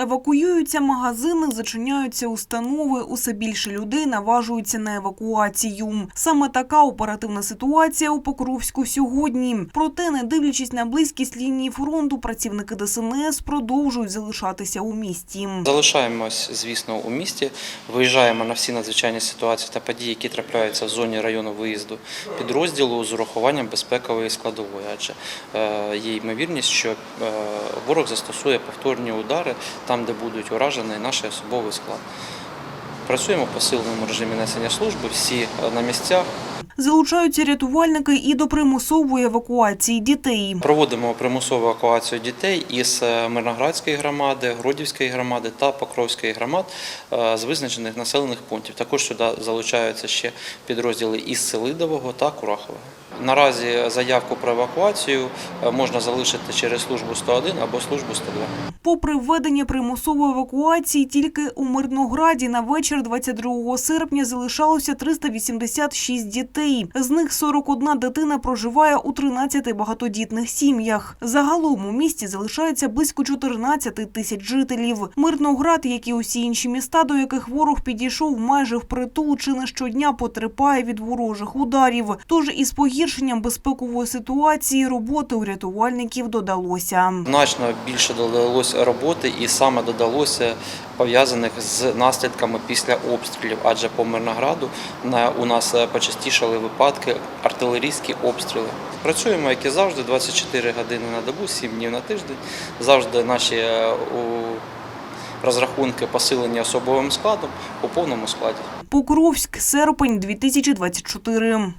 Евакуюються магазини, зачиняються установи. Усе більше людей наважуються на евакуацію. Саме така оперативна ситуація у Покровську сьогодні. Проте, не дивлячись на близькість лінії фронту, працівники ДСНС продовжують залишатися у місті. Залишаємось, звісно, у місті. Виїжджаємо на всі надзвичайні ситуації та події, які трапляються в зоні району виїзду підрозділу з урахуванням безпекової складової, адже е, є ймовірність, що е, ворог застосує повторні удари там, де будуть уражений наш особовий склад. Працюємо в посиленому режимі несення служби, всі е, на місцях. Залучаються рятувальники і до примусової евакуації дітей. Проводимо примусову евакуацію дітей із е, Мирноградської громади, Гродівської громади та Покровської громад е, з визначених населених пунктів. Також сюди залучаються ще підрозділи із Селидового та Курахового. Наразі заявку про евакуацію е, можна залишити через службу 101 або службу 102. Попри введення примусової евакуації, тільки у Мирнограді на вечір 22 серпня залишалося 386 дітей. З них 41 дитина проживає у 13 багатодітних сім'ях. Загалом у місті залишається близько 14 тисяч жителів. Мирноград, як і усі інші міста, до яких ворог підійшов майже впритул, чи не щодня потерпає від ворожих ударів. Тож із погіршенням безпекової ситуації роботи у рятувальників додалося. Значно більше додалося роботи і саме додалося пов'язаних з наслідками після обстрілів, адже по Мирнограду у нас е, почастішали випадки артилерійські обстріли. Працюємо, як і завжди, 24 години на добу, 7 днів на тиждень. Завжди наші е, розрахунки посилені особовим складом у повному складі. Покровськ, серпень 2024.